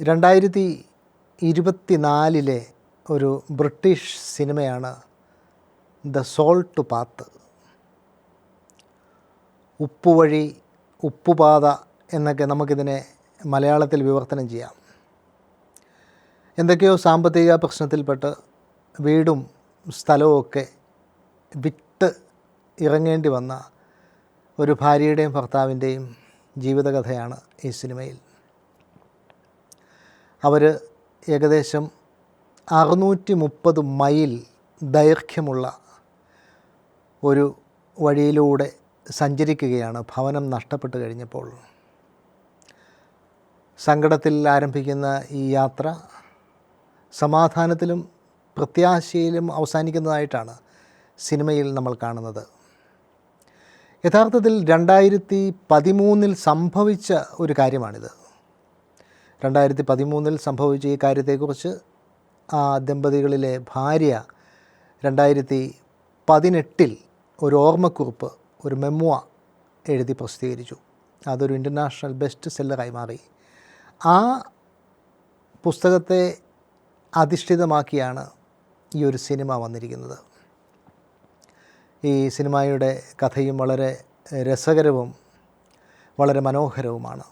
രണ്ടായിരത്തി ഇരുപത്തിനാലിലെ ഒരു ബ്രിട്ടീഷ് സിനിമയാണ് ദ സോൾട്ട് പാത്ത്. ഉപ്പുവഴി ഉപ്പുപാത എന്നൊക്കെ നമുക്കിതിനെ മലയാളത്തിൽ വിവർത്തനം ചെയ്യാം. എന്തൊക്കെയോ സാമ്പത്തിക പ്രശ്നത്തിൽപ്പെട്ട് വീടും സ്ഥലവും വിട്ട് ഇറങ്ങേണ്ടി വന്ന ഒരു ഭാര്യയുടെയും ഭർത്താവിന്റെയും ജീവിതകഥയാണ് ഈ സിനിമയിൽ. അവർ ഏകദേശം അറുന്നൂറ്റി മുപ്പത് മൈൽ ദൈർഘ്യമുള്ള ഒരു വഴിയിലൂടെ സഞ്ചരിക്കുകയാണ്. ഭവനം നഷ്ടപ്പെട്ട് കഴിഞ്ഞപ്പോൾ സങ്കടത്തിൽ ആരംഭിക്കുന്ന ഈ യാത്ര സമാധാനത്തിലും പ്രത്യാശയിലും അവസാനിക്കുന്നതായിട്ടാണ് സിനിമയിൽ നമ്മൾ കാണുന്നത്. യഥാർത്ഥത്തിൽ രണ്ടായിരത്തി പതിമൂന്നിൽ സംഭവിച്ച ഒരു കാര്യമാണിത്. രണ്ടായിരത്തി പതിമൂന്നിൽ സംഭവിച്ച ഈ കാര്യത്തെക്കുറിച്ച് ആ ദമ്പതികളിലെ ഭാര്യ രണ്ടായിരത്തി പതിനെട്ടിൽ ഒരു ഓർമ്മക്കുറിപ്പ് ഒരു മെമ്മുവ എഴുതി പ്രസിദ്ധീകരിച്ചു. അതൊരു ഇന്റർനാഷണൽ ബെസ്റ്റ് സെല്ലറായി മാറി. ആ പുസ്തകത്തെ അധിഷ്ഠിതമാക്കിയാണ് ഈ ഒരു സിനിമ വന്നിരിക്കുന്നത്. ഈ സിനിമയുടെ കഥയും വളരെ രസകരവും വളരെ മനോഹരവുമാണ്.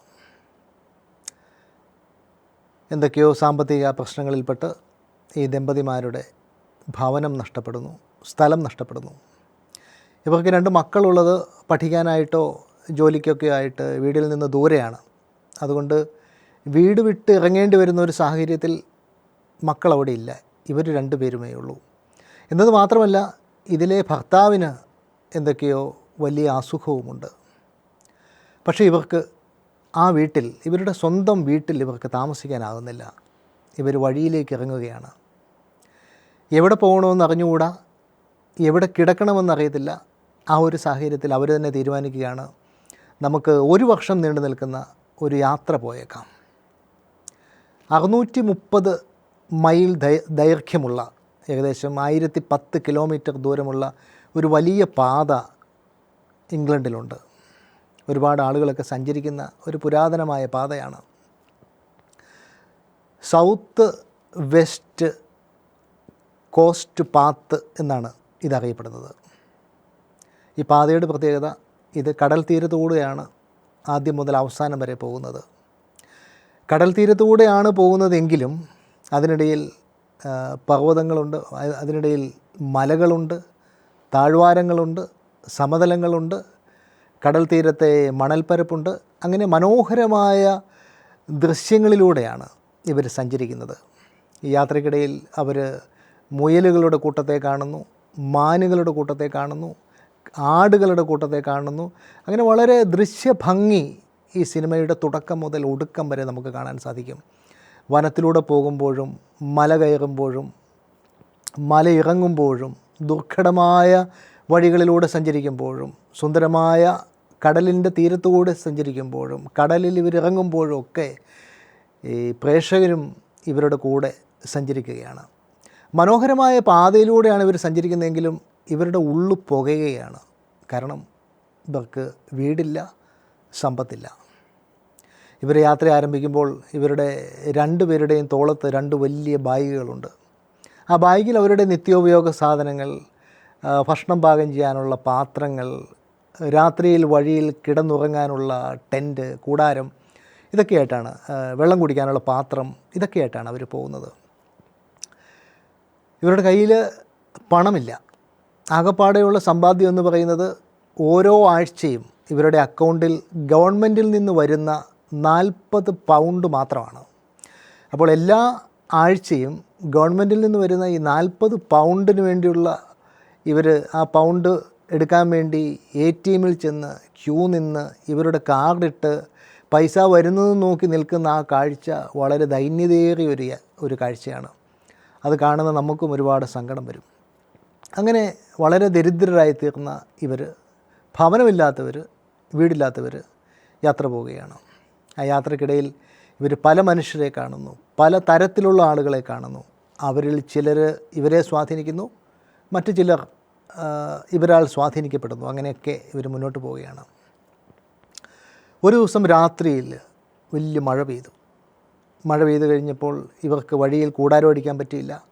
എന്തൊക്കെയോ സാമ്പത്തിക പ്രശ്നങ്ങളിൽപ്പെട്ട് ഈ ദമ്പതിമാരുടെ ഭവനം നഷ്ടപ്പെടുന്നു സ്ഥലം നഷ്ടപ്പെടുന്നു. ഇവർക്ക് രണ്ട് മക്കളുള്ളത് പഠിക്കാനായിട്ടോ ജോലിക്കൊക്കെ ആയിട്ട് വീടിൽ നിന്ന് ദൂരെയാണ്. അതുകൊണ്ട് വീട് വിട്ട് ഇറങ്ങേണ്ടി വരുന്ന ഒരു സാഹചര്യത്തിൽ മക്കൾ അവിടെ ഇല്ല ഇവർ രണ്ടുപേരുമേ ഉള്ളൂ. എന്നത് മാത്രമല്ല ഇതിലെ ഭർത്താവിന് എന്തൊക്കെയോ വലിയ അസുഖവുമുണ്ട്. പക്ഷേ ഇവർക്ക് ആ വീട്ടിൽ ഇവരുടെ സ്വന്തം വീട്ടിൽ ഇവർക്ക് താമസിക്കാനാകുന്നില്ല. ഇവർ വഴിയിലേക്ക് ഇറങ്ങുകയാണ്. എവിടെ പോകണമെന്ന് അറിഞ്ഞുകൂടാ? എവിടെ കിടക്കണമെന്നറിയത്തില്ല ആ ഒരു സാഹചര്യത്തിൽ അവർ തന്നെ തീരുമാനിക്കുകയാണ്. നമുക്ക് ഒരു വർഷം നീണ്ടു നിൽക്കുന്ന ഒരു യാത്ര പോയേക്കാം. അറുന്നൂറ്റി മുപ്പത് മൈൽ ദൈർഘ്യമുള്ള ഏകദേശം ആയിരത്തി പത്ത് കിലോമീറ്റർ ദൂരമുള്ള ഒരു വലിയ പാത ഇംഗ്ലണ്ടിലുണ്ട്. ഒരുപാട് ആളുകളൊക്കെ സഞ്ചരിക്കുന്ന ഒരു പുരാതനമായ പാതയാണ്. സൗത്ത് വെസ്റ്റ് കോസ്റ്റ് പാത്ത് എന്നാണ് ഇതറിയപ്പെടുന്നത്. ഈ പാതയുടെ പ്രത്യേകത ഇത് കടൽ തീരത്തുകൂടെയാണ് ആദ്യം മുതൽ അവസാനം വരെ പോകുന്നത്. കടൽ തീരത്തുകൂടെയാണ് പോകുന്നതെങ്കിലും അതിനിടയിൽ പർവതങ്ങളുണ്ട് അതിനിടയിൽ മലകളുണ്ട് താഴ്വാരങ്ങളുണ്ട് സമതലങ്ങളുണ്ട് കടൽ തീരത്തെ മണൽപ്പരപ്പുണ്ട്. അങ്ങനെ മനോഹരമായ ദൃശ്യങ്ങളിലൂടെയാണ് ഇവർ സഞ്ചരിക്കുന്നത്. ഈ യാത്രക്കിടയിൽ അവർ മുയലുകളുടെ കൂട്ടത്തെ കാണുന്നു മാനുകളുടെ കൂട്ടത്തെ കാണുന്നു ആടുകളുടെ കൂട്ടത്തെ കാണുന്നു. അങ്ങനെ വളരെ ദൃശ്യഭംഗി ഈ സിനിമയുടെ തുടക്കം മുതൽ ഒടുക്കം വരെ നമുക്ക് കാണാൻ സാധിക്കും. വനത്തിലൂടെ പോകുമ്പോഴും മല കയറുമ്പോഴും മല ഇറങ്ങുമ്പോഴും ദുർഘടമായ വഴികളിലൂടെ സഞ്ചരിക്കുമ്പോഴും സുന്ദരമായ കടലിന്റെ തീരത്തുകൂടെ സഞ്ചരിക്കുമ്പോഴും കടലിൽ ഇവരിറങ്ങുമ്പോഴും ഒക്കെ ഈ പ്രേക്ഷകരും ഇവരുടെ കൂടെ സഞ്ചരിക്കുകയാണ്. മനോഹരമായ പാതയിലൂടെയാണ് ഇവർ സഞ്ചരിക്കുന്നതെങ്കിലും ഇവരുടെ ഉള്ളു പുകയുകയാണ്. കാരണം ഇവർക്ക് വീടില്ല സമ്പത്തില്ല. ഇവർ യാത്ര ആരംഭിക്കുമ്പോൾ ഇവരുടെ രണ്ടു പേരുടെയും തോളത്ത് രണ്ട് വലിയ ബാഗുകളുണ്ട്. ആ ബാഗിൽ അവരുടെ നിത്യോപയോഗ സാധനങ്ങൾ ഭക്ഷണം പാകം ചെയ്യാനുള്ള പാത്രങ്ങൾ രാത്രിയിൽ വഴിയിൽ കിടന്നുറങ്ങാനുള്ള ടെന്റ് കൂടാരം ഇതൊക്കെയായിട്ടാണ് വെള്ളം കുടിക്കാനുള്ള പാത്രം ഇതൊക്കെയായിട്ടാണ് അവർ പോകുന്നത്. ഇവരുടെ കയ്യിൽ പണമില്ല. ആകപ്പാടെയുള്ള സമ്പാദ്യം എന്ന് പറയുന്നത് ഓരോ ആഴ്ചയും ഇവരുടെ അക്കൗണ്ടിൽ ഗവൺമെന്റിൽ നിന്ന് വരുന്ന നാൽപ്പത് പൗണ്ട് മാത്രമാണ്. അപ്പോൾ എല്ലാ ആഴ്ചയും ഗവൺമെന്റിൽ നിന്ന് വരുന്ന ഈ നാൽപ്പത് പൗണ്ടിന് വേണ്ടിയുള്ള ഇവർ ആ പൗണ്ട് എടുക്കാൻ വേണ്ടി എ ടി എമ്മിൽ ചെന്ന് ക്യൂ നിന്ന് ഇവരുടെ കാർഡിട്ട് പൈസ വരുന്നത് നോക്കി നിൽക്കുന്ന ആ കാഴ്ച വളരെ ദൈന്യതയേറിയ ഒരു ഒരു കാഴ്ചയാണ്. അത് കാണുന്ന നമുക്കും ഒരുപാട് സങ്കടം വരും. അങ്ങനെ വളരെ ദരിദ്രരായി തീർന്ന ഇവർ ഭവനമില്ലാത്തവർ വീടില്ലാത്തവർ യാത്ര പോവുകയാണ്. ആ യാത്രക്കിടയിൽ ഇവർ പല മനുഷ്യരെ കാണുന്നു പല തരത്തിലുള്ള ആളുകളെ കാണുന്നു. അവരിൽ ചിലർ ഇവരെ സ്വാധീനിക്കുന്നു മറ്റു ചിലർ ആ, ഇവരാൽ സ്വാധീനിക്കപ്പെടുന്നു. അങ്ങനെയൊക്കെ ഇവർ മുന്നോട്ട് പോവുകയാണ്. ഒരു ദിവസം രാത്രിയിൽ വലിയ മഴ പെയ്തു. മഴ പെയ്തു കഴിഞ്ഞപ്പോൾ ഇവർക്ക് വഴിയിൽ കൂടാരം അടിക്കാൻ പറ്റിയില്ല.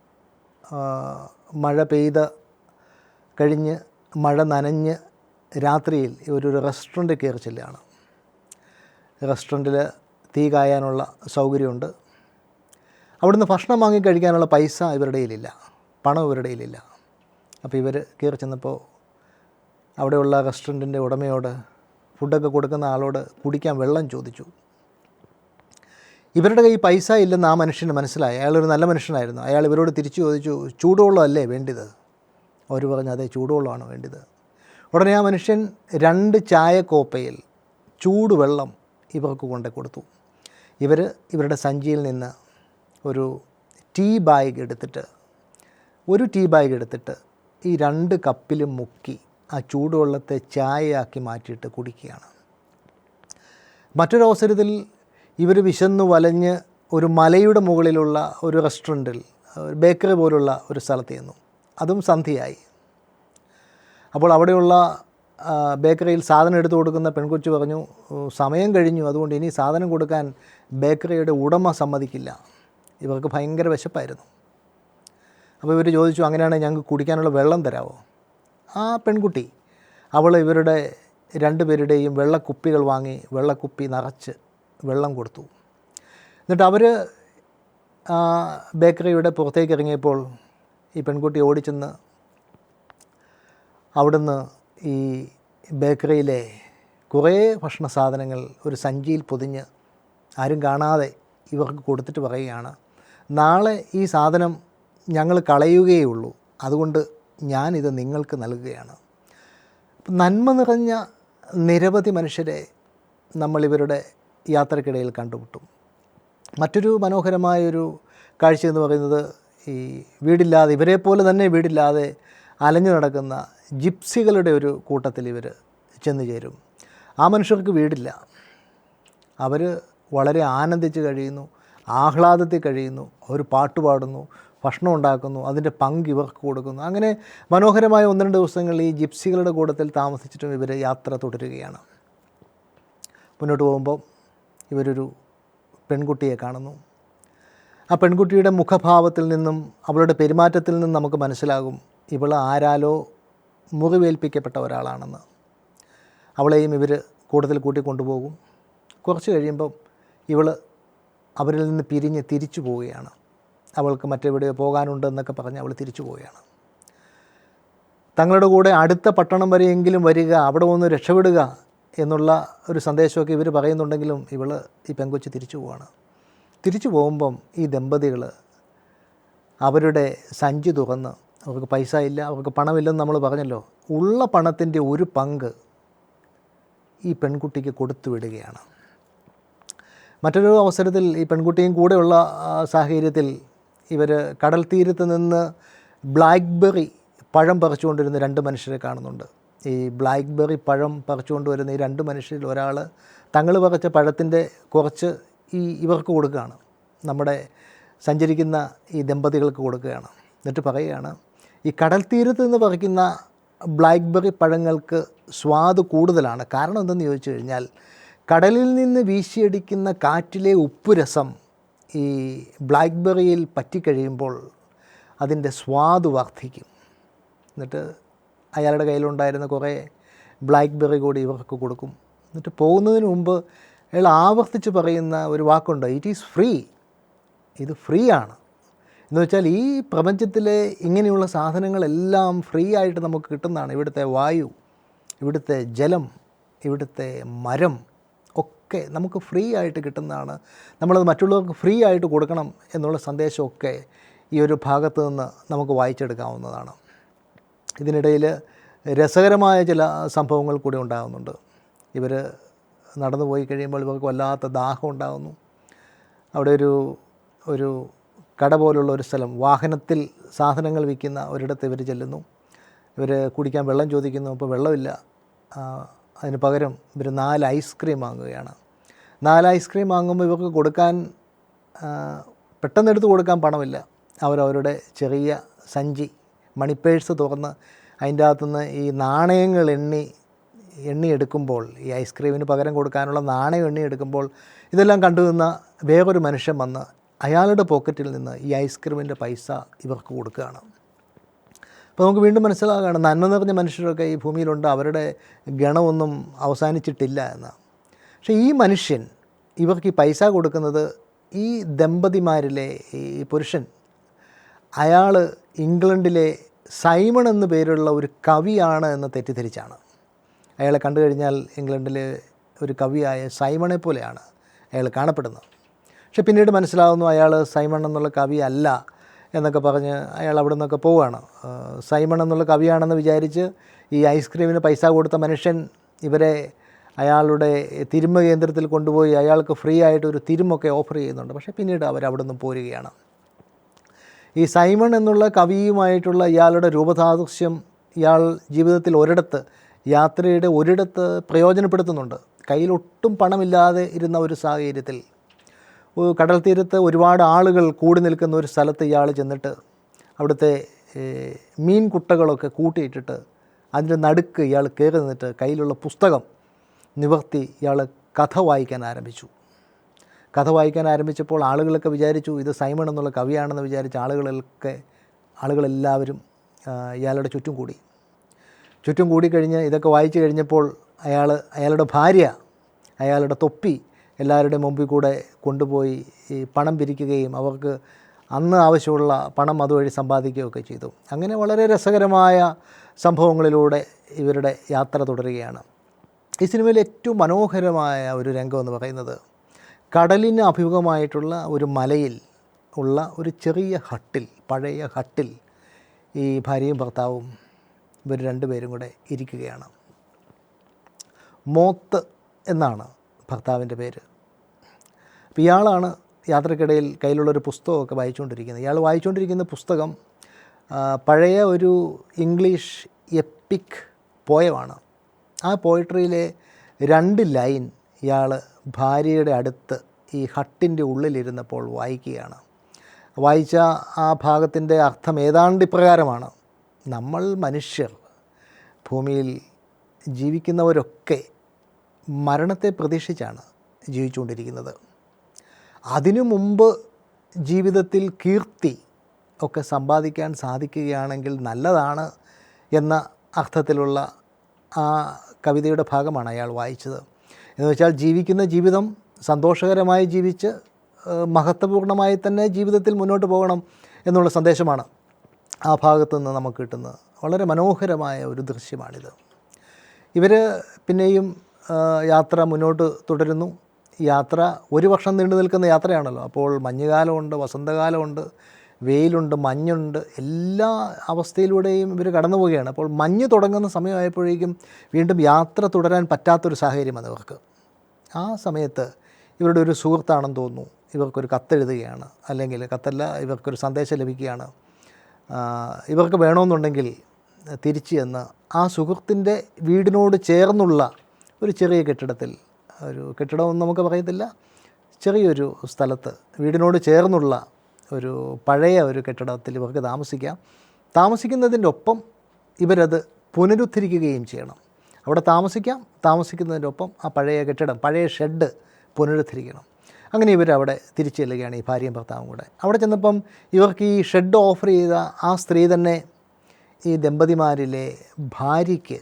മഴ പെയ്ത കഴിഞ്ഞ് മഴ നനഞ്ഞ് രാത്രിയിൽ ഇവരൊരു റെസ്റ്റോറന്റ് കയറി ചെല്ലുകയാണ്. റെസ്റ്റോറന്റിൽ തീ കായാനുള്ള സൗകര്യമുണ്ട്. അവിടുന്ന് ഭക്ഷണം വാങ്ങി കഴിക്കാനുള്ള പൈസ ഇവരുടെ കയ്യിലില്ല. പണം ഇവരുടെ കയ്യിലില്ല. അപ്പോൾ ഇവർ കയറി ചെന്നപ്പോൾ അവിടെയുള്ള റെസ്റ്റോറന്റിന്റെ ഉടമയോട് ഫുഡൊക്കെ കൊടുക്കുന്ന ആളോട് കുടിക്കാൻ വെള്ളം ചോദിച്ചു. ഇവരുടെ കയ്യിൽ പൈസ ഇല്ലെന്ന് ആ മനുഷ്യന് മനസ്സിലായി. അയാളൊരു നല്ല മനുഷ്യനായിരുന്നു. അയാൾ ഇവരോട് തിരിച്ചു ചോദിച്ചു ചൂടുവെള്ളം അല്ലേ വേണ്ടത്? അവർ പറഞ്ഞു അതെ ചൂടുവെള്ളമാണ് വേണ്ടത്. ഉടനെ ആ മനുഷ്യൻ രണ്ട് ചായക്കോപ്പയിൽ ചൂടുവെള്ളം ഇവർക്ക് കൊണ്ടു കൊടുത്തു. ഇവർ ഇവരുടെ സഞ്ചിയിൽ നിന്ന് ഒരു ടീ ബാഗ് എടുത്തിട്ട് ഒരു ടീ ബാഗ് എടുത്തിട്ട് ഈ രണ്ട് കപ്പിലും മുക്കി ആ ചൂടുവെള്ളത്തെ ചായയാക്കി മാറ്റിയിട്ട് കുടിക്കുകയാണ്. മറ്റൊരു അവസരത്തിൽ ഇവർ വിശന്ന് വലഞ്ഞ് ഒരു മലയുടെ മുകളിലുള്ള ഒരു റെസ്റ്റോറന്റിൽ ബേക്കറി പോലുള്ള ഒരു സ്ഥലത്ത് ചെന്നു. അതും സന്ധ്യയായി. അപ്പോൾ അവിടെയുള്ള ബേക്കറിയിൽ സാധനം എടുത്തു കൊടുക്കുന്ന പെൺകൊച്ചു പറഞ്ഞു സമയം കഴിഞ്ഞു അതുകൊണ്ട് ഇനി സാധനം കൊടുക്കാൻ ബേക്കറിയുടെ ഉടമ സമ്മതിക്കില്ല. ഇവർക്ക് ഭയങ്കര വിശപ്പായിരുന്നു. അപ്പോൾ ഇവർ ചോദിച്ചു അങ്ങനെയാണെങ്കിൽ ഞങ്ങൾക്ക് കുടിക്കാനുള്ള വെള്ളം തരാമോ ആ പെൺകുട്ടി അവൾ ഇവരുടെ രണ്ട് പേരുടെയും വെള്ളക്കുപ്പികൾ വാങ്ങി വെള്ളക്കുപ്പി നിറച്ച് വെള്ളം കൊടുത്തു. എന്നിട്ട് അവർ ബേക്കറിയുടെ പുറത്തേക്ക് ഇറങ്ങിയപ്പോൾ ഈ പെൺകുട്ടി ഓടിച്ചെന്ന് അവിടുന്ന് ഈ ബേക്കറിയിലെ കുറേ ഭക്ഷണ സാധനങ്ങൾ ഒരു സഞ്ചിയിൽ പൊതിഞ്ഞ് ആരും കാണാതെ ഇവർക്ക് കൊടുത്തിട്ട് പറയുകയാണ് നാളെ ഈ സാധനം ഞങ്ങൾ കളയുകയുള്ളൂ അതുകൊണ്ട് ഞാനിത് നിങ്ങൾക്ക് നൽകുകയാണ്. നന്മ നിറഞ്ഞ നിരവധി മനുഷ്യരെ നമ്മളിവരുടെ യാത്രക്കിടയിൽ കണ്ടുമുട്ടും. മറ്റൊരു മനോഹരമായൊരു കാഴ്ച എന്ന് പറയുന്നത് ഈ വീടില്ലാതെ ഇവരെ പോലെ തന്നെ വീടില്ലാതെ അലഞ്ഞു നടക്കുന്ന ജിപ്സികളുടെ ഒരു കൂട്ടത്തിൽ ഇവർ ചെന്ന് ചേരും. ആ മനുഷ്യർക്ക് വീടില്ല. അവർ വളരെ ആനന്ദിച്ച് കഴിയുന്നു ആഹ്ലാദത്തിൽ കഴിയുന്നു അവർ പാട്ട് പാടുന്നു ഭക്ഷണം ഉണ്ടാക്കുന്നു അതിന്റെ പങ്ക് ഇവർക്ക് കൊടുക്കുന്നു. അങ്ങനെ മനോഹരമായ ഒന്ന് രണ്ട് ദിവസങ്ങൾ ഈ ജിപ്സികളുടെ കൂട്ടത്തിൽ താമസിച്ചിട്ടും ഇവർ യാത്ര തുടരുകയാണ്. മുന്നോട്ട് പോകുമ്പോൾ ഇവരൊരു പെൺകുട്ടിയെ കാണുന്നു. ആ പെൺകുട്ടിയുടെ മുഖഭാവത്തിൽ നിന്നും അവളുടെ പെരുമാറ്റത്തിൽ നിന്നും നമുക്ക് മനസ്സിലാകും ഇവൾ ആരാലോ മുറിവേൽപ്പിക്കപ്പെട്ട ഒരാളാണെന്ന്. അവളെയും ഇവർ കൂടുതൽ കൂട്ടിക്കൊണ്ടുപോകും. കുറച്ച് കഴിയുമ്പം ഇവൾ അവരിൽ നിന്ന് പിരിഞ്ഞ് തിരിച്ചു പോവുകയാണ്. അവൾക്ക് മറ്റെവിടെയോ പോകാനുണ്ടെന്നൊക്കെ പറഞ്ഞ് അവൾ തിരിച്ചു പോവുകയാണ്. തങ്ങളുടെ കൂടെ അടുത്ത പട്ടണം വരെയെങ്കിലും വരിക അവിടെ ഒന്ന് രക്ഷപ്പെടുക എന്നുള്ള ഒരു സന്ദേശമൊക്കെ ഇവർ പറയുന്നുണ്ടെങ്കിലും ഇവൾ ഈ പെങ്കൊച്ച് തിരിച്ചു പോവാണ് തിരിച്ചു പോകുമ്പം ഈ ദമ്പതികൾ അവരുടെ സഞ്ചി തുറന്ന് അവർക്ക് പൈസ ഇല്ല അവർക്ക് പണമില്ലെന്ന് നമ്മൾ പറഞ്ഞല്ലോ ഉള്ള പണത്തിന്റെ ഒരു പങ്ക് ഈ പെൺകുട്ടിക്ക് കൊടുത്തു വിടുകയാണ്. മറ്റൊരു അവസരത്തിൽ ഈ പെൺകുട്ടിയും കൂടെയുള്ള സാഹചര്യത്തിൽ ഇവർ കടൽ തീരത്ത് നിന്ന് ബ്ലാക്ക്ബെറി പഴം പറിച്ചുകൊണ്ടിരുന്ന രണ്ട് മനുഷ്യരെ കാണുന്നുണ്ട്. ഈ ബ്ലാക്ക്ബെറി പഴം പറിച്ചുകൊണ്ട് വരുന്ന ഈ രണ്ട് മനുഷ്യരിൽ ഒരാൾ തങ്ങൾ പറിച്ച പഴത്തിന്റെ കുറച്ച് ഈ ഇവർക്ക് കൊടുക്കുകയാണ്. നമ്മുടെ സഞ്ചരിക്കുന്ന ഈ ദമ്പതികൾക്ക് കൊടുക്കുകയാണ്. എന്നിട്ട് പറയുകയാണ് ഈ കടൽ തീരത്ത് നിന്ന് പറിക്കുന്ന ബ്ലാക്ക്ബെറി പഴങ്ങൾക്ക് സ്വാദ് കൂടുതലാണ്. കാരണം എന്തെന്ന് ചോദിച്ചു കഴിഞ്ഞാൽ കടലിൽ നിന്ന് വീശിയടിക്കുന്ന കാറ്റിലെ ഉപ്പുരസം ഈ ബ്ലാക്ക്ബെറിയിൽ പറ്റിക്കഴിയുമ്പോൾ അതിന്റെ സ്വാദ് വർദ്ധിക്കും. എന്നിട്ട് അയാളുടെ കയ്യിലുണ്ടായിരുന്ന കുറേ ബ്ലാക്ക്ബെറി കൂടി ഇവർക്ക് കൊടുക്കും. എന്നിട്ട് പോകുന്നതിന് മുമ്പ് അയാൾ ആവർത്തിച്ച് പറയുന്ന ഒരു വാക്കുണ്ട് ഇറ്റ് ഈസ് ഫ്രീ ഇത് ഫ്രീ ആണ് എന്ന് വെച്ചാൽ ഈ പ്രപഞ്ചത്തിലെ ഇങ്ങനെയുള്ള സാധനങ്ങളെല്ലാം ഫ്രീ ആയിട്ട് നമുക്ക് കിട്ടുന്നതാണ്. ഇവിടുത്തെ വായു ഇവിടുത്തെ ജലം ഇവിടുത്തെ മരം ഒക്കെ നമുക്ക് ഫ്രീ ആയിട്ട് കിട്ടുന്നതാണ്. നമ്മളത് മറ്റുള്ളവർക്ക് ഫ്രീ ആയിട്ട് കൊടുക്കണം എന്നുള്ള സന്ദേശമൊക്കെ ഈ ഒരു ഭാഗത്ത് നിന്ന് നമുക്ക് വായിച്ചെടുക്കാവുന്നതാണ്. ഇതിനിടയിൽ രസകരമായ ചില സംഭവങ്ങൾ കൂടി ഉണ്ടാകുന്നുണ്ട്. ഇവർ നടന്നു പോയി കഴിയുമ്പോൾ ഇവർക്ക് വല്ലാത്ത ദാഹം ഉണ്ടാകുന്നു. അവിടെ ഒരു ഒരു കട പോലുള്ള ഒരു സ്ഥലം വാഹനത്തിൽ സാധനങ്ങൾ വിൽക്കുന്ന ഒരിടത്ത് ഇവർ ചെല്ലുന്നു. ഇവർ കുടിക്കാൻ വെള്ളം ചോദിക്കുന്നു അപ്പോൾ വെള്ളമില്ല. അതിന് പകരം ഇവർ നാല് ഐസ്ക്രീം വാങ്ങുകയാണ്. നാല് ഐസ്ക്രീം വാങ്ങുമ്പോൾ ഇവർക്ക് കൊടുക്കാൻ പെട്ടെന്ന് എടുത്ത് കൊടുക്കാൻ പണമില്ല. അവരവരുടെ ചെറിയ സഞ്ചി മണിപ്പേഴ്സ് തുറന്ന് അതിന്റെ അകത്തുനിന്ന് ഈ നാണയങ്ങൾ എണ്ണി എണ്ണി എടുക്കുമ്പോൾ ഈ ഐസ്ക്രീമിന് പകരം കൊടുക്കാനുള്ള നാണയം എണ്ണി എടുക്കുമ്പോൾ ഇതെല്ലാം കണ്ടു നിന്ന വേറൊരു മനുഷ്യൻ വന്ന് അയാളുടെ പോക്കറ്റിൽ നിന്ന് ഈ ഐസ്ക്രീമിന്റെ പൈസ ഇവർക്ക് കൊടുക്കുകയാണ്. അപ്പോൾ നമുക്ക് വീണ്ടും മനസ്സിലാകുകയാണ് നന്മ നിറഞ്ഞ മനുഷ്യരൊക്കെ ഈ ഭൂമിയിലുണ്ട് അവരുടെ ഗണമൊന്നും അവസാനിച്ചിട്ടില്ല എന്ന്. പക്ഷേ ഈ മനുഷ്യൻ ഇവർക്ക് ഈ പൈസ കൊടുക്കുന്നത് ഈ ദമ്പതിമാരിലെ ഈ പുരുഷൻ അയാൾ ഇംഗ്ലണ്ടിലെ സൈമൺ എന്നു പേരുള്ള ഒരു കവിയാണ് എന്ന് തെറ്റിദ്ധരിച്ചാണ്. അയാളെ കണ്ടു കഴിഞ്ഞാൽ ഇംഗ്ലണ്ടിലെ ഒരു കവിയായ സൈമണെ പോലെയാണ് അയാൾ കാണപ്പെടുന്നത്. പക്ഷെ പിന്നീട് മനസ്സിലാവുന്നു അയാൾ സൈമൺ എന്നുള്ള കവി അല്ല എന്നൊക്കെ പറഞ്ഞ് അയാൾ അവിടെ നിന്നൊക്കെ പോവുകയാണ് സൈമൺ എന്നുള്ള കവിയാണെന്ന് വിചാരിച്ച് ഈ ഐസ്ക്രീമിന് പൈസ കൊടുത്ത മനുഷ്യൻ ഇവരെ അയാളുടെ തിരുമ്മ കേന്ദ്രത്തിൽ കൊണ്ടുപോയി അയാൾക്ക് ഫ്രീ ആയിട്ട് ഒരു തിരുമൊക്കെ ഓഫർ ചെയ്യുന്നുണ്ട്. പക്ഷേ പിന്നീട് അവർ അവിടെ നിന്ന് പോരുകയാണ്. ഈ സൈമൺ എന്നുള്ള കവിയുമായിട്ടുള്ള ഇയാളുടെ രൂപസാദൃശ്യം ഇയാൾ ജീവിതത്തിൽ ഒരിടത്ത് യാത്രയുടെ ഒരിടത്ത് പ്രയോജനപ്പെടുത്തുന്നുണ്ട്. കയ്യിലൊട്ടും പണമില്ലാതെ ഇരുന്ന ഒരു സാഹചര്യത്തിൽ കടൽ തീരത്ത് ഒരുപാട് ആളുകൾ കൂടി നിൽക്കുന്ന ഒരു സ്ഥലത്ത് ഇയാൾ ചെന്നിട്ട് അവിടുത്തെ മീൻ കുട്ടകളൊക്കെ കൂട്ടിയിട്ടിട്ട് അതിന്റെ നടുക്ക് ഇയാൾ കയറി നിന്നിട്ട് കയ്യിലുള്ള പുസ്തകം നിവർത്തി ഇയാൾ കഥ വായിക്കാൻ ആരംഭിച്ചു. കഥ വായിക്കാൻ ആരംഭിച്ചപ്പോൾ ആളുകളൊക്കെ വിചാരിച്ചു ഇത് സൈമൺ എന്നുള്ള കവിയാണെന്ന് വിചാരിച്ച ആളുകളൊക്കെ ആളുകളെല്ലാവരും ഇയാളുടെ ചുറ്റും കൂടി. ചുറ്റും കൂടിക്കഴിഞ്ഞ് ഇതൊക്കെ വായിച്ചു കഴിഞ്ഞപ്പോൾ അയാൾ അയാളുടെ ഭാര്യ അയാളുടെ തൊപ്പി എല്ലാവരുടെ മുമ്പിൽ കൂടെ കൊണ്ടുപോയി ഈ പണം പിരിക്കുകയും അവർക്ക് അന്ന് ആവശ്യമുള്ള പണം അതുവഴി സമ്പാദിക്കുകയൊക്കെ ചെയ്തു. അങ്ങനെ വളരെ രസകരമായ സംഭവങ്ങളിലൂടെ ഇവരുടെ യാത്ര തുടരുകയാണ്. ഈ സിനിമയിൽ ഏറ്റവും മനോഹരമായ ഒരു രംഗം എന്ന് പറയുന്നത് കടലിന് അഭിമുഖമായിട്ടുള്ള ഒരു മലയിൽ ഉള്ള ഒരു ചെറിയ ഹട്ടിൽ പഴയ ഹട്ടിൽ ഈ ഭാര്യയും ഭർത്താവും ഇവർ രണ്ടുപേരും കൂടെ ഇരിക്കുകയാണ്. മോത്ത് എന്നാണ് ഭർത്താവിന്റെ പേര്. അപ്പോൾ ഇയാളാണ് യാത്രക്കിടയിൽ കയ്യിലുള്ളൊരു പുസ്തകമൊക്കെ വായിച്ചുകൊണ്ടിരിക്കുന്നത്. ഇയാൾ വായിച്ചുകൊണ്ടിരിക്കുന്ന പുസ്തകം പഴയ ഒരു ഇംഗ്ലീഷ് എപ്പിക് പോയമാണ്. ആ പോയിട്രിയിലെ രണ്ട് ലൈൻ ഇയാൾ ഭാര്യയുടെ അടുത്ത് ഈ ഹട്ടിന്റെ ഉള്ളിലിരുന്നപ്പോൾ വായിക്കുകയാണ്. വായിച്ച ആ ഭാഗത്തിന്റെ അർത്ഥം ഏതാണ്ട് ഇപ്രകാരമാണ്. നമ്മൾ മനുഷ്യർ ഭൂമിയിൽ ജീവിക്കുന്നവരൊക്കെ മരണത്തെ പ്രതീക്ഷിച്ചാണ് ജീവിച്ചുകൊണ്ടിരിക്കുന്നത്. അതിനു മുമ്പ് ജീവിതത്തിൽ കീർത്തി ഒക്കെ സമ്പാദിക്കാൻ സാധിക്കുകയാണെങ്കിൽ നല്ലതാണ് എന്ന അർത്ഥത്തിലുള്ള ആ കവിതയുടെ ഭാഗമാണ് അയാൾ വായിച്ചത്. എന്ന് വെച്ചാൽ ജീവിക്കുന്ന ജീവിതം സന്തോഷകരമായി ജീവിച്ച് മഹത്വപൂർണമായി തന്നെ ജീവിതത്തിൽ മുന്നോട്ട് പോകണം എന്നുള്ള സന്ദേശമാണ് ആ ഭാഗത്തു നിന്ന് നമുക്ക് കിട്ടുന്നത്. വളരെ മനോഹരമായ ഒരു ദൃശ്യമാണിത്. ഇവർ പിന്നെയും യാത്ര മുന്നോട്ട് തുടരുന്നു. യാത്ര ഒരു വർഷം നീണ്ടു നിൽക്കുന്ന യാത്രയാണല്ലോ. അപ്പോൾ മഞ്ഞുകാലമുണ്ട് വസന്തകാലമുണ്ട്. വെയിലുണ്ട് മഞ്ഞുണ്ട് എല്ലാ അവസ്ഥയിലൂടെയും ഇവർ കടന്നു പോവുകയാണ്. അപ്പോൾ മഞ്ഞ് തുടങ്ങുന്ന സമയമായപ്പോഴേക്കും വീണ്ടും യാത്ര തുടരാൻ പറ്റാത്തൊരു സാഹചര്യമാണ് ഇവർക്ക്. ആ സമയത്ത് ഇവരുടെ ഒരു സുഹൃത്താണെന്ന് തോന്നുന്നു. ഇവർക്കൊരു കത്തെഴുതുകയാണ്. അല്ലെങ്കിൽ കത്തല്ല ഇവർക്കൊരു സന്ദേശം ലഭിക്കുകയാണ്. ഇവർക്ക് വേണമെന്നുണ്ടെങ്കിൽ തിരിച്ച് ചെന്ന് ആ സുഹൃത്തിന്റെ വീടിനോട് ചേർന്നുള്ള ഒരു ചെറിയ കെട്ടിടത്തിൽ ഒരു കെട്ടിടമൊന്നും നമുക്ക് പറയത്തില്ല ചെറിയൊരു സ്ഥലത്ത് വീടിനോട് ചേർന്നുള്ള ഒരു പഴയ ഒരു കെട്ടിടത്തിൽ ഇവർക്ക് താമസിക്കാം. താമസിക്കുന്നതിന്റെ ഒപ്പം ഇവരത് പുനരുദ്ധരിക്കുകയും ചെയ്യണം. അവിടെ താമസിക്കാം താമസിക്കുന്നതിന്റെ ഒപ്പം ആ പഴയ കെട്ടിടം പഴയ ഷെഡ് പുനരുദ്ധരിക്കണം. അങ്ങനെ ഇവരവിടെ തിരിച്ചു ചെല്ലുകയാണ് ഈ ഭാര്യയും ഭർത്താവും കൂടെ. അവിടെ ചെന്നപ്പം ഇവർക്ക് ഈ ഷെഡ് ഓഫർ ചെയ്ത ആ സ്ത്രീ തന്നെ ഈ ദമ്പതിമാരിലെ ഭാര്യയ്ക്ക്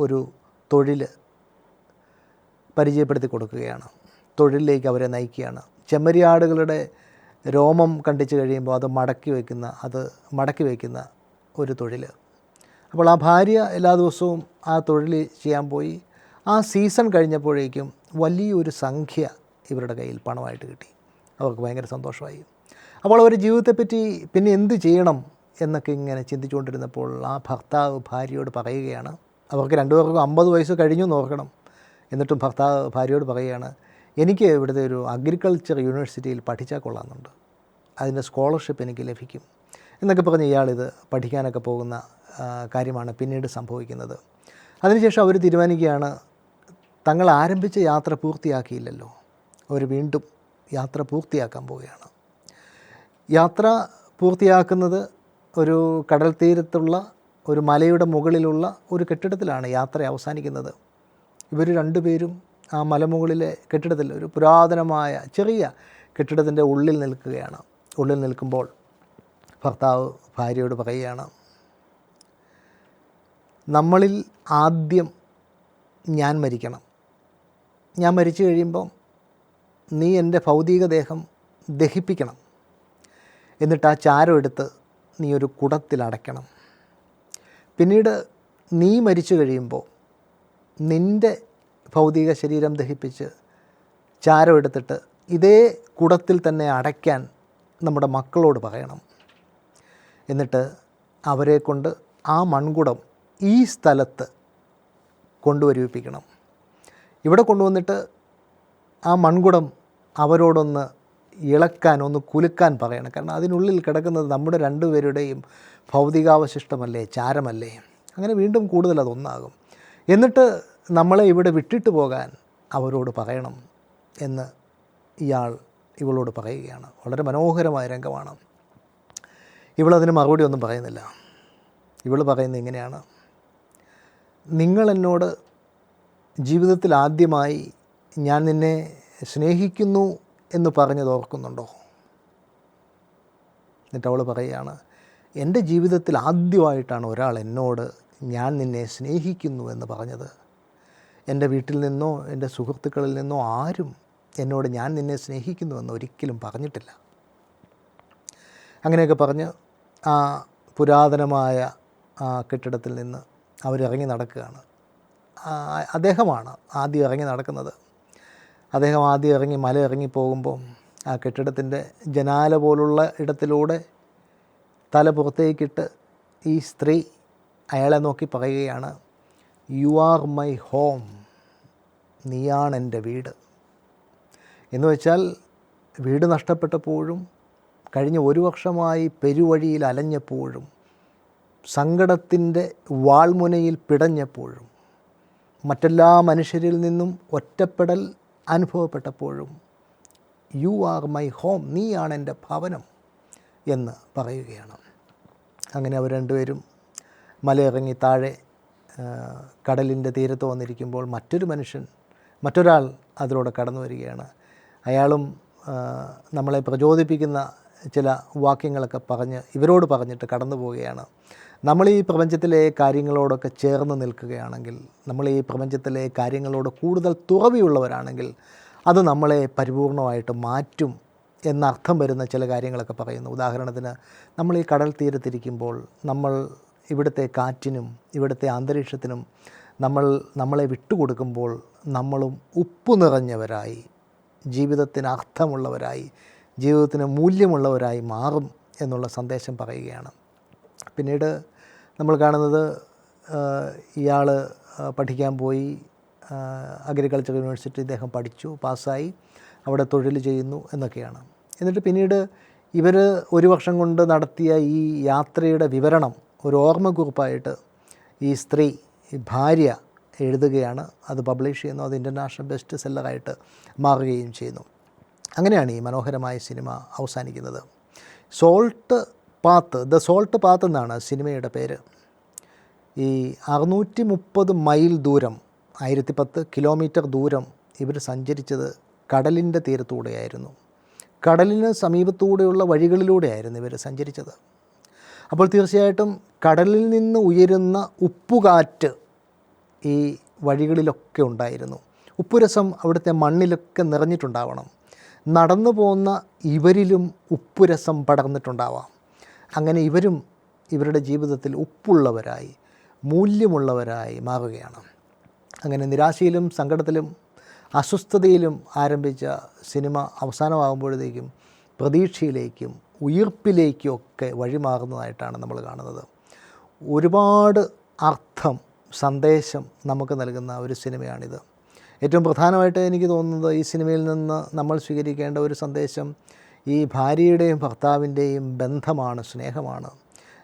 ഒരു തൊഴിൽ പരിചയപ്പെടുത്തി കൊടുക്കുകയാണ്. തൊഴിലിലേക്ക് അവരെ നയിക്കുകയാണ്. ചെമ്മരിയാടുകളുടെ രോമം കണ്ടിച്ച് കഴിയുമ്പോൾ അത് മടക്കി വയ്ക്കുന്ന അത് മടക്കി വയ്ക്കുന്ന ഒരു തൊഴിൽ. അപ്പോൾ ആ ഭാര്യ എല്ലാ ദിവസവും ആ തൊഴിൽ ചെയ്യാൻ പോയി. ആ സീസൺ കഴിഞ്ഞപ്പോഴേക്കും വലിയൊരു സംഖ്യ ഇവരുടെ കയ്യിൽ പണമായിട്ട് കിട്ടി. അവർക്ക് ഭയങ്കര സന്തോഷമായി. അപ്പോൾ അവർ ജീവിതത്തെപ്പറ്റി പിന്നെ എന്ത് ചെയ്യണം എന്നൊക്കെ ഇങ്ങനെ ചിന്തിച്ചുകൊണ്ടിരുന്നപ്പോൾ ആ ഭർത്താവ് ഭാര്യയോട് പറയുകയാണ്. അവർക്ക് രണ്ടുപേർക്കും അമ്പത് വയസ്സ് കഴിഞ്ഞു നോക്കണം എന്നിട്ടും ഭർത്താവ് ഭാര്യയോട് പറയുകയാണ് എനിക്ക് ഇവിടുത്തെ ഒരു അഗ്രികൾച്ചർ യൂണിവേഴ്സിറ്റിയിൽ പഠിച്ചാൽ കൊള്ളാമെന്നുണ്ട്. അതിന്റെ സ്കോളർഷിപ്പ് എനിക്ക് ലഭിക്കും. എന്നൊക്കെ പറഞ്ഞ് ഇയാളിത് പഠിക്കാനൊക്കെ പോകുന്ന കാര്യമാണ് പിന്നീട് സംഭവിക്കുന്നത്. അതിനുശേഷം അവർ തീരുമാനിക്കുകയാണ് തങ്ങൾ ആരംഭിച്ച യാത്ര പൂർത്തിയാക്കിയില്ലല്ലോ. അവർ വീണ്ടും യാത്ര പൂർത്തിയാക്കാൻ പോവുകയാണ്. യാത്ര പൂർത്തിയാക്കുന്നത് ഒരു കടൽ തീരത്തുള്ള ഒരു മലയുടെ മുകളിലുള്ള ഒരു കെട്ടിടത്തിലാണ് യാത്ര അവസാനിക്കുന്നത്. ഇവർ രണ്ടുപേരും ആ മലമുകളിലെ കെട്ടിടത്തിൽ ഒരു പുരാതനമായ ചെറിയ കെട്ടിടത്തിന്റെ ഉള്ളിൽ നിൽക്കുകയാണ്. ഉള്ളിൽ നിൽക്കുമ്പോൾ ഭർത്താവ് ഭാര്യയോട് പറയുകയാണ് നമ്മളിൽ ആദ്യം ഞാൻ മരിക്കണം. ഞാൻ മരിച്ചു കഴിയുമ്പം നീ എന്റെ ഭൗതിക ദേഹം ദഹിപ്പിക്കണം. എന്നിട്ട് ആ ചാരം എടുത്ത് നീ ഒരു കുടത്തിൽ അടയ്ക്കണം. പിന്നീട് നീ മരിച്ചു കഴിയുമ്പോൾ നിന്റെ ഭൗതിക ശരീരം ദഹിപ്പിച്ച് ചാരം എടുത്തിട്ട് ഇതേ കുടത്തിൽ തന്നെ അടയ്ക്കാൻ നമ്മുടെ മക്കളോട് പറയണം. എന്നിട്ട് അവരെ കൊണ്ട് ആ മൺകുടം ഈ സ്ഥലത്ത് കൊണ്ടുവരിപ്പിക്കണം. ഇവിടെ കൊണ്ടുവന്നിട്ട് ആ മൺകുടം അവരോടൊന്ന് ഇളക്കാൻ ഒന്ന് കുലുക്കാൻ പറയണം. കാരണം അതിനുള്ളിൽ കിടക്കുന്നത് നമ്മുടെ രണ്ടുപേരുടെയും ഭൗതികാവശിഷ്ടമല്ലേ ചാരമല്ലേ? അങ്ങനെ വീണ്ടും കൂടുതൽ അതൊന്നാകും. എന്നിട്ട് നമ്മളെ ഇവിടെ വിട്ടിട്ട് പോകാൻ അവരോട് പറയണം എന്ന് ഇയാൾ ഇവളോട് പറയുകയാണ്. വളരെ മനോഹരമായ രംഗമാണ്. ഇവളതിന് മറുപടി ഒന്നും പറയുന്നില്ല. ഇവൾ പറയുന്നത് ഇങ്ങനെയാണ്. നിങ്ങൾ എന്നോട് ജീവിതത്തിൽ ആദ്യമായി ഞാൻ നിന്നെ സ്നേഹിക്കുന്നു എന്ന് പറഞ്ഞത് ഓർക്കുന്നുണ്ടോ? എന്നിട്ട് അവൾ പറയുകയാണ് എന്റെ ജീവിതത്തിൽ ആദ്യമായിട്ടാണ് ഒരാൾ എന്നോട് ഞാൻ നിന്നെ സ്നേഹിക്കുന്നു എന്ന് പറഞ്ഞത്. എന്റെ വീട്ടിൽ നിന്നോ എന്റെ സുഹൃത്തുക്കളിൽ നിന്നോ ആരും എന്നോട് ഞാൻ നിന്നെ സ്നേഹിക്കുന്നുവെന്ന് ഒരിക്കലും പറഞ്ഞിട്ടില്ല. അങ്ങനെയൊക്കെ പറഞ്ഞ് ആ പുരാതനമായ ആ കെട്ടിടത്തിൽ നിന്ന് അവരിറങ്ങി നടക്കുകയാണ്. അദ്ദേഹമാണ് ആദ്യം ഇറങ്ങി നടക്കുന്നത്. അദ്ദേഹം ആദ്യം ഇറങ്ങി മല ഇറങ്ങി പോകുമ്പോൾ ആ കെട്ടിടത്തിന്റെ ജനാല പോലുള്ള ഇടത്തിലൂടെ തല പുറത്തേക്കിട്ട് ഈ സ്ത്രീ അയാളെ നോക്കി പറയുകയാണ് യു ആർ മൈ ഹോം നീയാണ് എന്റെ വീട്. എന്ന് വെച്ചാൽ വീട് നഷ്ടപ്പെട്ടപ്പോഴും കഴിഞ്ഞ ഒരു വർഷമായി പെരുവഴിയിൽ അലഞ്ഞപ്പോഴും സങ്കടത്തിന്റെ വാൾമുനയിൽ പിടഞ്ഞപ്പോഴും മറ്റെല്ലാ മനുഷ്യരിൽ നിന്നും ഒറ്റപ്പെടൽ അനുഭവപ്പെട്ടപ്പോഴും യു ആർ മൈ ഹോം നീയാണ് എന്റെ ഭവനം എന്ന് പറയുകയാണ്. അങ്ങനെ അവർ രണ്ടുപേരും മലയിറങ്ങി താഴെ കടലിന്റെ തീരത്ത് വന്നിരിക്കുമ്പോൾ മറ്റൊരു മനുഷ്യൻ മറ്റൊരാൾ അതിലൂടെ കടന്നു വരികയാണ്. അയാളും നമ്മളെ പ്രചോദിപ്പിക്കുന്ന ചില വാക്യങ്ങളൊക്കെ പറഞ്ഞ് ഇവരോട് പറഞ്ഞിട്ട് കടന്നു പോവുകയാണ്. നമ്മൾ ഈ പ്രപഞ്ചത്തിലെ കാര്യങ്ങളോടൊക്കെ ചേർന്ന് നിൽക്കുകയാണെങ്കിൽ നമ്മൾ ഈ പ്രപഞ്ചത്തിലെ കാര്യങ്ങളോട് കൂടുതൽ തുറവിയുള്ളവരാണെങ്കിൽ അത് നമ്മളെ പരിപൂർണമായിട്ട് മാറ്റും എന്നർത്ഥം വരുന്ന ചില കാര്യങ്ങളൊക്കെ പറയുന്നു. ഉദാഹരണത്തിന് നമ്മൾ ഈ കടൽ തീരത്തിരിക്കുമ്പോൾ നമ്മൾ ഇവിടുത്തെ കാറ്റിനും ഇവിടുത്തെ അന്തരീക്ഷത്തിനും നമ്മൾ നമ്മളെ വിട്ടുകൊടുക്കുമ്പോൾ നമ്മളും ഉപ്പ് നിറഞ്ഞവരായി ജീവിതത്തിന് അർത്ഥമുള്ളവരായി ജീവിതത്തിന് മൂല്യമുള്ളവരായി മാറും എന്നുള്ള സന്ദേശം പറയുകയാണ്. പിന്നീട് നമ്മൾ കാണുന്നത് ഇയാൾ പഠിക്കാൻ പോയി അഗ്രികൾച്ചർ യൂണിവേഴ്സിറ്റി ഇദ്ദേഹം പഠിച്ചു പാസ്സായി അവിടെ തൊഴിൽ ചെയ്യുന്നു എന്നൊക്കെയാണ്. എന്നിട്ട് പിന്നീട് ഇവർ ഒരു വർഷം കൊണ്ട് നടത്തിയ ഈ യാത്രയുടെ വിവരണം ഒരു ഓർമ്മക്കുറിപ്പായിട്ട് ഈ സ്ത്രീ ഈ ഭാര്യ എഴുതുകയാണ്. അത് പബ്ലിഷ് ചെയ്യുന്നു. അത് ഇന്റർനാഷണൽ ബെസ്റ്റ് സെല്ലറായിട്ട് മാറുകയും ചെയ്യുന്നു. അങ്ങനെയാണ് ഈ മനോഹരമായ സിനിമ അവസാനിക്കുന്നത്. Salt path the salt path എന്നാണ് സിനിമയുടെ പേര്. ഈ അറുന്നൂറ്റി മുപ്പത് മൈൽ ദൂരം ആയിരത്തി പത്ത് കിലോമീറ്റർ ദൂരം ഇവർ സഞ്ചരിച്ചത് കടലിന്റെ തീരത്തൂടെയായിരുന്നു. കടലിന് സമീപത്തൂടെയുള്ള വഴികളിലൂടെയായിരുന്നു ഇവർ സഞ്ചരിച്ചത്. അപ്പോൾ തീർച്ചയായിട്ടും കടലിൽ നിന്ന് ഉയരുന്ന ഉപ്പുകാറ്റ് ഈ വഴികളിലൊക്കെ ഉണ്ടായിരുന്നു. ഉപ്പുരസം അവിടുത്തെ മണ്ണിലൊക്കെ നിറഞ്ഞിട്ടുണ്ടാവണം. നടന്നു പോകുന്ന ഇവരിലും ഉപ്പുരസം പടർന്നിട്ടുണ്ടാവാം. അങ്ങനെ ഇവരും ഇവരുടെ ജീവിതത്തിൽ ഉപ്പുള്ളവരായി മൂല്യമുള്ളവരായി മാറുകയാണ്. അങ്ങനെ നിരാശയിലും സങ്കടത്തിലും അസ്വസ്ഥതയിലും ആരംഭിച്ച സിനിമ അവസാനമാകുമ്പോഴത്തേക്കും പ്രതീക്ഷയിലേക്കും ഉയർപ്പിലേക്കും ഒക്കെ വഴിമാറുന്നതായിട്ടാണ് നമ്മൾ കാണുന്നത്. ഒരുപാട് അർത്ഥം സന്ദേശം നമുക്ക് നൽകുന്ന ഒരു സിനിമയാണിത്. ഏറ്റവും പ്രധാനമായിട്ട് എനിക്ക് തോന്നുന്നത് ഈ സിനിമയിൽ നിന്ന് നമ്മൾ സ്വീകരിക്കേണ്ട ഒരു സന്ദേശം ഈ ഭാര്യയുടെയും ഭർത്താവിന്റെയും ബന്ധമാണ് സ്നേഹമാണ്.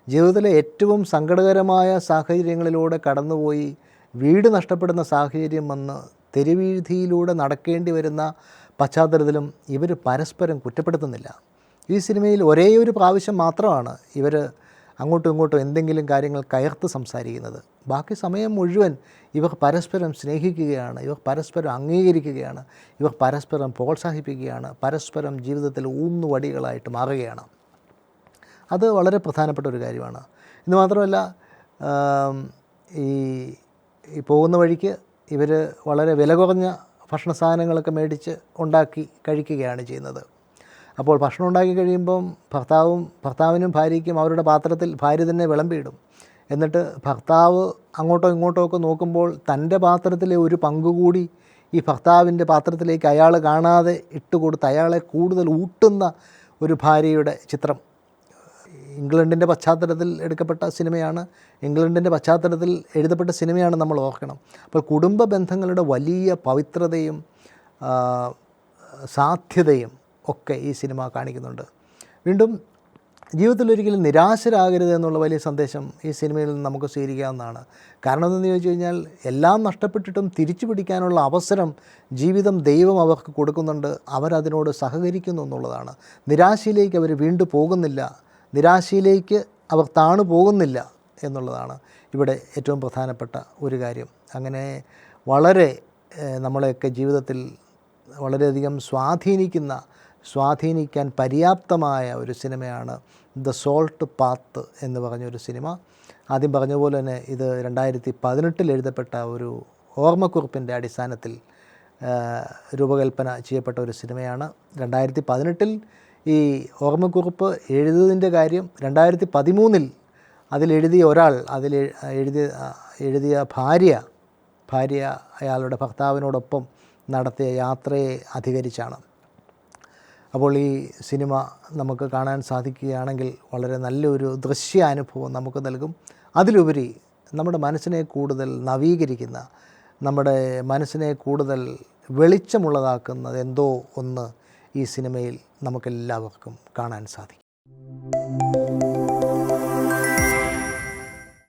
ജീവിതത്തിലെ ഏറ്റവും സങ്കടകരമായ സാഹചര്യങ്ങളിലൂടെ കടന്നുപോയി വീട് നഷ്ടപ്പെടുന്ന സാഹചര്യം വന്ന് തെരുവീതിയിലൂടെ നടക്കേണ്ടി വരുന്ന പശ്ചാത്തലത്തിലും ഇവർ പരസ്പരം കുറ്റപ്പെടുത്തുന്നില്ല. ഈ സിനിമയിൽ ഒരേ ഒരു പ്രാവശ്യം മാത്രമാണ് ഇവർ അങ്ങോട്ടും ഇങ്ങോട്ടും എന്തെങ്കിലും കാര്യങ്ങൾ കയർത്ത് സംസാരിക്കുന്നത്. ബാക്കി സമയം മുഴുവൻ ഇവർ പരസ്പരം സ്നേഹിക്കുകയാണ് ഇവർ പരസ്പരം അംഗീകരിക്കുകയാണ് ഇവർ പരസ്പരം പ്രോത്സാഹിപ്പിക്കുകയാണ് പരസ്പരം ജീവിതത്തിൽ ഊന്നുവടികളായിട്ട് മാറുകയാണ്. അത് വളരെ പ്രധാനപ്പെട്ട ഒരു കാര്യമാണ്. ഇന്ന് മാത്രമല്ല ഈ പോകുന്ന വഴിക്ക് ഇവർ വളരെ വില കുറഞ്ഞ ഭക്ഷണ സാധനങ്ങളൊക്കെ മേടിച്ച് ഉണ്ടാക്കി കഴിക്കുകയാണ് ചെയ്യുന്നത്. അപ്പോൾ ഭക്ഷണം ഉണ്ടാക്കി കഴിയുമ്പം ഭർത്താവും ഭർത്താവിനും ഭാര്യയ്ക്കും അവരുടെ പാത്രത്തിൽ ഭാര്യ തന്നെ വിളമ്പിയിടും. എന്നിട്ട് ഭർത്താവ് അങ്ങോട്ടോ ഇങ്ങോട്ടോ ഒക്കെ നോക്കുമ്പോൾ തന്റെ പാത്രത്തിലെ ഒരു പങ്ക് കൂടി ഈ ഭർത്താവിന്റെ പാത്രത്തിലേക്ക് അയാൾ കാണാതെ ഇട്ട് കൊടുത്ത് അയാളെ കൂടുതൽ ഊട്ടുന്ന ഒരു ഭാര്യയുടെ ചിത്രം. ഇംഗ്ലണ്ടിന്റെ പശ്ചാത്തലത്തിൽ എടുക്കപ്പെട്ട സിനിമയാണ് ഇംഗ്ലണ്ടിന്റെ പശ്ചാത്തലത്തിൽ എഴുതപ്പെട്ട സിനിമയാണ് നമ്മൾ ഓർക്കണം. അപ്പോൾ കുടുംബ ബന്ധങ്ങളുടെ വലിയ പവിത്രതയും സാധ്യതയും ഒക്കെ ഈ സിനിമ കാണിക്കുന്നുണ്ട്. വീണ്ടും ജീവിതത്തിൽ ഒരിക്കലും നിരാശരാകരുത് എന്നുള്ള വലിയ സന്ദേശം ഈ സിനിമയിൽ നിന്ന് നമുക്ക് സ്വീകരിക്കാവുന്നതാണ്. കാരണം എന്തെന്ന് ചോദിച്ചു കഴിഞ്ഞാൽ എല്ലാം നഷ്ടപ്പെട്ടിട്ടും തിരിച്ചു പിടിക്കാനുള്ള അവസരം ജീവിതം ദൈവം അവർക്ക് കൊടുക്കുന്നുണ്ട്. അവരതിനോട് സഹകരിക്കുന്നു എന്നുള്ളതാണ്. നിരാശയിലേക്ക് അവർ വീണ്ടും പോകുന്നില്ല. നിരാശയിലേക്ക് അവർ താണു പോകുന്നില്ല എന്നുള്ളതാണ് ഇവിടെ ഏറ്റവും പ്രധാനപ്പെട്ട ഒരു കാര്യം. അങ്ങനെ വളരെ നമ്മളെയൊക്കെ ജീവിതത്തിൽ വളരെയധികം സ്വാധീനിക്കുന്ന സ്വാധീനിക്കാൻ പര്യാപ്തമായ ഒരു സിനിമയാണ് ദ സോൾട്ട് പാത്ത് എന്ന് പറഞ്ഞൊരു സിനിമ. ആദ്യം പറഞ്ഞ പോലെ തന്നെ ഇത് രണ്ടായിരത്തി പതിനെട്ടിൽ എഴുതപ്പെട്ട ഒരു ഓർമ്മക്കുറിപ്പിന്റെ അടിസ്ഥാനത്തിൽ രൂപകൽപ്പന ചെയ്യപ്പെട്ട ഒരു സിനിമയാണ്. രണ്ടായിരത്തി പതിനെട്ടിൽ ഈ ഓർമ്മക്കുറിപ്പ് എഴുതുന്നതിന്റെ കാര്യം രണ്ടായിരത്തി പതിമൂന്നിൽ അതിലെഴുതിയ ഒരാൾ അതിൽ എഴുതിയ എഴുതിയ ഭാര്യ ഭാര്യ അയാളുടെ ഭർത്താവിനോടൊപ്പം നടത്തിയ യാത്രയെ അധികരിച്ചാണ്. അപ്പോൾ ഈ സിനിമ നമുക്ക് കാണാൻ സാധിക്കുകയാണെങ്കിൽ വളരെ നല്ലൊരു ദൃശ്യാനുഭവം നമുക്ക് നൽകും. അതിലുപരി നമ്മുടെ മനസ്സിനെ കൂടുതൽ നവീകരിക്കുന്ന നമ്മുടെ മനസ്സിനെ കൂടുതൽ വെളിച്ചമുള്ളതാക്കുന്നത് എന്തോ ഒന്ന് ഈ സിനിമയിൽ നമുക്കെല്ലാവർക്കും കാണാൻ സാധിക്കും.